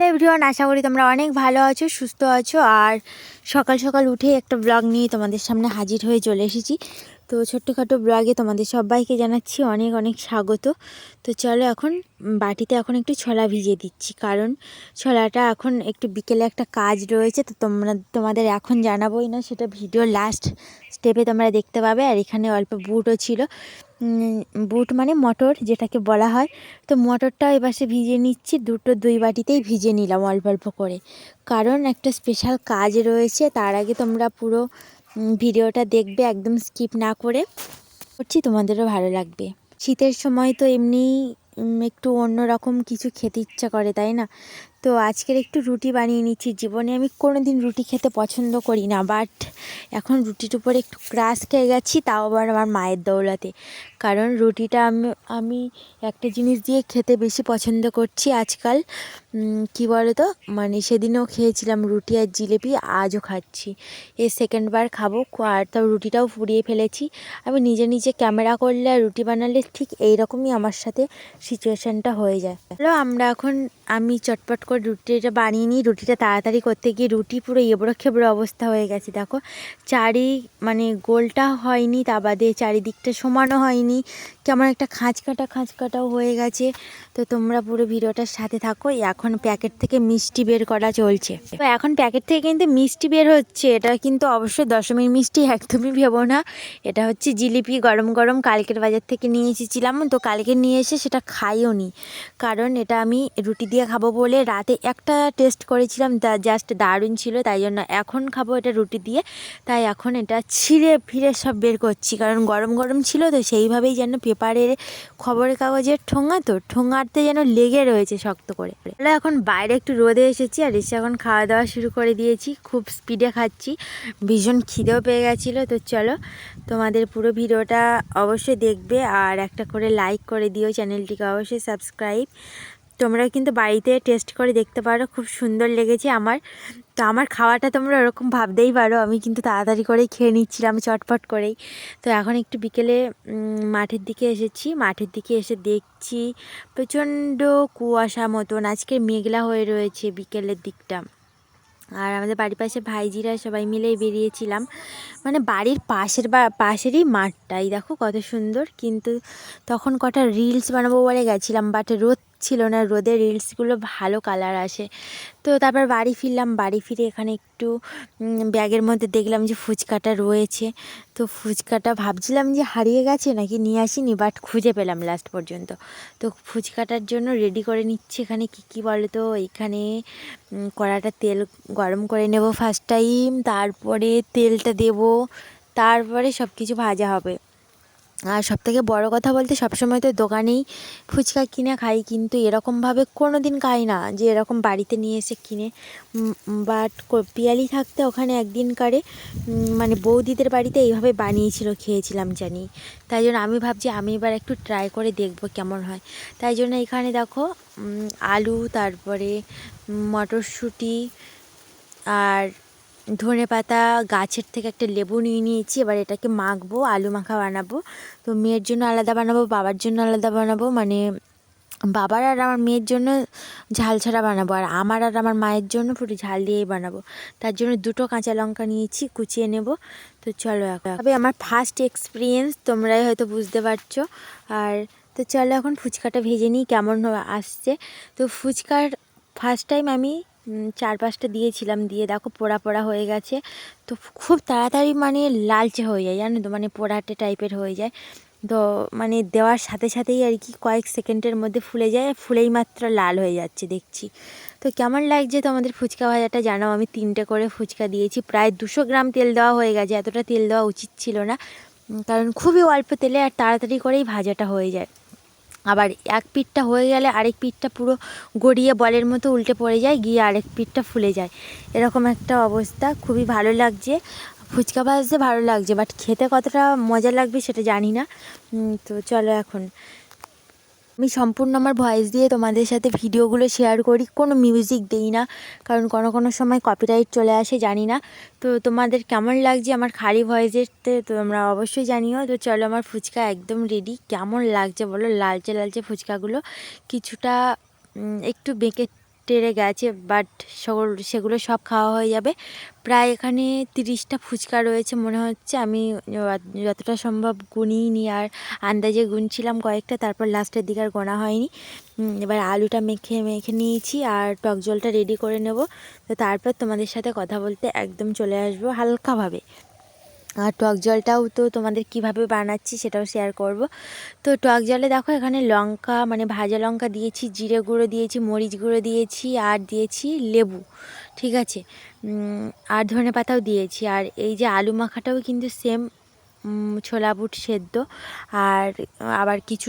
で everyone আশা করি তোমরা অনেক ভালো আছো, সুস্থ আছো, আর সকাল সকাল উঠে একটা ব্লগ নিয়ে তোমাদের সামনে হাজির হয়ে চলে এসেছি। তো ছোট্টখাটো ব্লগে তোমাদের সবাইকে জানাচ্ছি অনেক অনেক স্বাগত। তো চলো এখন বাটিতে এখন একটু ছোলা ভিজিয়ে দিচ্ছি, কারণ ছোলাটা এখন একটু বিকেলে একটা কাজ রয়েছে, তো তোমরা, তোমাদের এখন জানাবোই না, সেটা ভিডিও লাস্ট স্টেপে তোমরা দেখতে পাবে, আর এখানে অল্প বুটও ছিল। বুট মানে মটর, যেটাকে বলা হয়। তো মটরটা এবারে ভিজিয়ে নিচ্ছি, দুটো দুই বাটিতেই ভিজিয়ে নিলাম। অল্প অল্প করে। কারণ একটা স্পেশাল কাজ রয়েছে, তার আগে তোমরা পুরো ভিডিওটা দেখবে, একদম স্কিপ না করে। করছি, তোমাদেরও ভালো লাগবে। শীতের সময় তো এমনি একটু অন্যরকম কিছু খেতে ইচ্ছা করে, তাই না? তো আজকের একটু রুটি বানিয়ে নিচ্ছি। জীবনে আমি কোনো দিন রুটি খেতে পছন্দ করি না বাট এখন রুটির উপরে একটু ক্রাশ খেয়ে গেছি, তাও আবার আমার মায়ের দৌলাতে। কারণ রুটিটা আমি আমি একটা জিনিস দিয়ে খেতে বেশি পছন্দ করছি আজকাল। কী বলো তো মানে সেদিনও খেয়েছিলাম রুটি আর জিলিপি, আজও খাচ্ছি। এর সেকেন্ডবার খাব, আর তাও রুটিটাও ফুরিয়ে ফেলেছি। আমি নিজে নিজে ক্যামেরা করলে আর রুটি বানালে ঠিক এইরকমই আমার সাথে সিচুয়েশানটা হয়ে যায়। হ্যালো আমরা এখন আমি চটপট করে রুটিটা বানিয়ে নিই। রুটিটা তাড়াতাড়ি করতে গিয়ে রুটি পুরো এবড়ো খেবড়ো অবস্থা হয়ে গেছে, দেখো। চারি মানে গোলটা হয়নি, তা বাদে চারিদিকটা সমানও হয়নি। কেমন একটা খাঁচ কাটা খাঁচ কাটাও হয়ে গেছে। তো তোমরা পুরো ভিডিওটার সাথে থাকো। এখন প্যাকেট থেকে মিষ্টি বের করা চলছে। তো এখন প্যাকেট থেকে কিন্তু মিষ্টি বের হচ্ছে। এটা কিন্তু অবশ্যই দশমীর মিষ্টি একদমই ভেবো না। এটা হচ্ছে জিলিপি গরম গরম কালকের বাজার থেকে নিয়ে এসেছিলাম। তো কালকে নিয়ে এসে সেটা খাইও নি। কারণ এটা আমি রুটি দিয়ে খাব বলে রাতে একটা টেস্ট করেছিলাম। জাস্ট দারুণ ছিল। তাই জন্য এখন খাব এটা রুটি দিয়ে। তাই এখন এটা ছিঁড়ে ফিরে সব বের করছি। কারণ গরম গরম ছিল। তো সেইভাবেই যেন পেপারের খবরের কাগজের ঠোঙা তো ঠোঙাতে যেন লেগে রয়েছে শক্ত করে। আমরা এখন বাইরে একটু রোদে এসেছি আর এসে এখন খাওয়া দাওয়া শুরু করে দিয়েছি। খুব স্পিডে খাচ্ছি। ভীষণ খিদেও পেয়ে গেছিল। তো চলো, তোমাদের পুরো ভিডিওটা অবশ্যই দেখবে আর একটা করে লাইক করে দিও চ্যানেলটিকে অবশ্যই সাবস্ক্রাইব তোমরা কিন্তু বাড়িতে টেস্ট করে দেখতে পারো। খুব সুন্দর লেগেছে আমার। তো আমার খাওয়াটা তোমরা ওরকম ভাবতেই পারো। আমি কিন্তু তাড়াতাড়ি করেই খেয়ে নিচ্ছিলাম চটপট করেই। তো এখন একটু বিকেলে মাঠের দিকে এসেছি। মাঠের দিকে এসে দেখছি প্রচণ্ড কুয়াশা মতন। আজকে মেঘলা হয়ে রয়েছে বিকেলের দিকটা। আর আমাদের বাড়ির পাশে ভাইজিরা সবাই মিলেই বেরিয়েছিলাম। মানে বাড়ির পাশের বা, পাশেরই মাঠটাই। দেখো কত সুন্দর। কিন্তু তখন কটা রিলস বানাবো বলে গেছিলাম বাট রোদ ছিল না রোদে রিলসগুলো ভালো কালার আসে। তো তারপর বাড়ি ফিরলাম, বাড়ি ফিরে এখানে একটু ব্যাগের মধ্যে দেখলাম যে ফুচকাটা রয়েছে। তো ফুচকাটা ভাবছিলাম যে হারিয়ে গেছে নাকি নিয়ে আসিনি বাট খুঁজে পেলাম লাস্ট পর্যন্ত। তো ফুচকাটার জন্য রেডি করে নিচ্ছি এখানে কী কী বলো তো এখানে কড়াটা তেল গরম করে নেব ফার্স্ট টাইম তারপরে তেলটা দেব, তারপরে সব কিছু ভাজা হবে। আর সবথেকে বড় কথা বলতে সবসময় তো দোকানেই ফুচকা কিনে খাই, কিন্তু এরকমভাবে কোনো দিন খাই না যে এরকম বাড়িতে নিয়ে এসে কিনে। বাট পিয়ালি থাকতে ওখানে একদিন কারে মানে বৌদিদের বাড়িতে এইভাবে বানিয়েছিল, খেয়েছিলাম জানি। তাই জন্য আমি ভাবছি আমি এবার একটু ট্রাই করে দেখব কেমন হয়। তাই জন্য এখানে দেখো আলু, তারপরে মটরশুঁটি, আর ধনে পাতা গাছের থেকে একটা লেবু নিয়ে নিয়েছি, এবার এটাকে মাখবো, আলু মাখা বানাবো। তো মেয়ের জন্য আলাদা বানাবো, বাবার জন্য আলাদা বানাবো মানে বাবার আর আমার মেয়ের জন্য ঝাল ছাড়া বানাবো, আর আমার আর আমার মায়ের জন্য পুরো ঝাল দিয়েই বানাবো। তার জন্য দুটো কাঁচা লঙ্কা নিয়েছি, কুচিয়ে নেব। তো চলো এখন। তবে আমার ফার্স্ট এক্সপিরিয়েন্স তোমরাই হয়তো বুঝতে পারছ। আর তো চলো এখন ফুচকাটা ভেজে নিই, কেমন আসছে। তো ফুচকার ফার্স্ট টাইম আমি চার পাঁচটা দিয়েছিলাম, দিয়ে দেখো পোড়া পোড়া হয়ে গেছে। তো খুব তাড়াতাড়ি মানে লালচে হয়ে যায়, জানো তো মানে পোড়াটে টাইপের হয়ে যায়। তো মানে দেওয়ার সাথে সাথেই আর কি কয়েক সেকেন্ডের মধ্যে ফুলে যায়, ফুলেই মাত্র লাল হয়ে যাচ্ছে, দেখছি। তো কেমন লাগছে তোমাদের ফুচকা ভাজাটা জানাও আমি তিনটে করে ফুচকা দিয়েছি, প্রায় দুশো গ্রাম তেল দেওয়া হয়ে গেছে, এতটা তেল দেওয়া উচিত ছিল না। কারণ খুবই অল্প তেলে আর তাড়াতাড়ি করেই ভাজাটা হয়ে যায়। আবার এক পিঠটা হয়ে গেলে আরেক পিঠটা পুরো গড়িয়ে বলের মতো উল্টে পড়ে যায়, গিয়ে আরেক পিঠটা ফুলে যায়। এরকম একটা অবস্থা। খুবই ভালো লাগছে। ফুচকা ভাজতে ভালো লাগছে বাট খেতে কতটা মজা লাগবে সেটা জানি না। তো চলো এখন। আমি সম্পূর্ণ আমার ভয়েস দিয়ে তোমাদের সাথে ভিডিওগুলো শেয়ার করি। কোনো মিউজিক দিই না, কারণ কোনো কোনো সময় কপিরাইট চলে আসে, জানি না। তো তোমাদের কেমন লাগছে আমার খালি ভয়েসেরতে তোমরা অবশ্যই জানিও। তো চলো আমার ফুচকা একদম রেডি কেমন লাগছে বলো? লালচে লালচে ফুচকাগুলো কিছুটা একটু বেঁকে টেরে গেছে বাট সেগুলো সেগুলো সব খাওয়া হয়ে যাবে। প্রায় এখানে তিরিশটা ফুচকা রয়েছে মনে হচ্ছে। আমি যতটা সম্ভব গুনিই নি আর আন্দাজে গুনছিলাম কয়েকটা, তারপর লাস্টের দিকে আর গোনা হয়নি। এবার আলুটা মেখে মেখে নিয়েছি আর টক জলটা রেডি করে নেব। তো তারপর তোমাদের সাথে কথা বলতে একদম চলে আসব হালকাভাবে। আর টক জলটাও তো তোমাদের কীভাবে বানাচ্ছি সেটাও শেয়ার করব। তো টক জলে দেখো এখানে লঙ্কা মানে ভাজা লঙ্কা দিয়েছি, জিরে গুঁড়ো দিয়েছি, মরিচ গুঁড়ো দিয়েছি, আর দিয়েছি লেবু, ঠিক আছে? আর ধনে পাতাও দিয়েছি, আর এই যে আলু মাখাটাও কিন্তু সেম ছোলা বুট সেদ্ধ, আর আবার কিছু